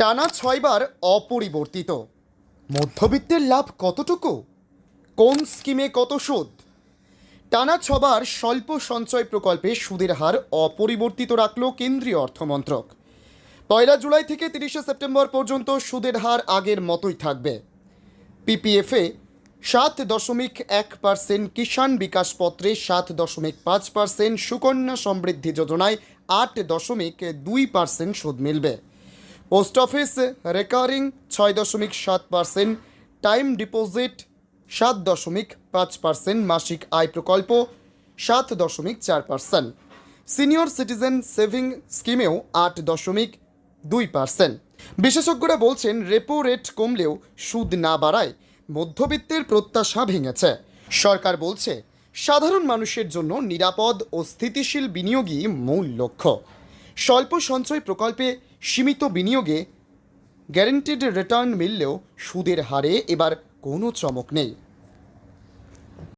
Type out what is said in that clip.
টানা ছয়বার অপরিবর্তিত। মধ্যবিত্তের লাভ কতটুকু? কোন স্কিমে কত সুদ? টানা ছবার স্বল্প সঞ্চয় প্রকল্পে সুদের হার অপরিবর্তিত রাখল কেন্দ্রীয় অর্থমন্ত্রক। পয়লা জুলাই থেকে তিরিশে সেপ্টেম্বর পর্যন্ত সুদের হার আগের মতোই থাকবে। পিপিএফে সাত দশমিক এক পার্সেন্ট কিষাণ বিকাশ পত্রে সাত দশমিক পাঁচ পার্সেন্ট সুকন্যা সমৃদ্ধি যোজনায় আট দশমিক দুই পার্সেন্ট সুদ মিলবে। পোস্ট অফিস রেকারিং ছয় দশমিক সাত পার্সেন্ট, টাইম ডিপোজিট সাত দশমিক পাঁচ পার্সেন্ট, মাসিক আয় প্রকল্প সাত দশমিক চার পার্সেন্ট। সিনিয়র সিটিজেন সেভিং স্কিমেও আট দশমিক দুই পার্সেন্ট। বিশেষজ্ঞরা বলছেন, রেপো রেট কমলেও সুদ না বাড়ায় মধ্যবিত্তের প্রত্যাশা ভেঙেছে। সরকার বলছে, সাধারণ মানুষের জন্য নিরাপদ ও স্থিতিশীল বিনিয়োগই মূল লক্ষ্য। স্বল্প সঞ্চয় প্রকল্পে সীমিত বিনিয়োগে গ্যারেন্টেড রিটার্ন মিললেও সুদের হারে এবার কোনো চমক নেই।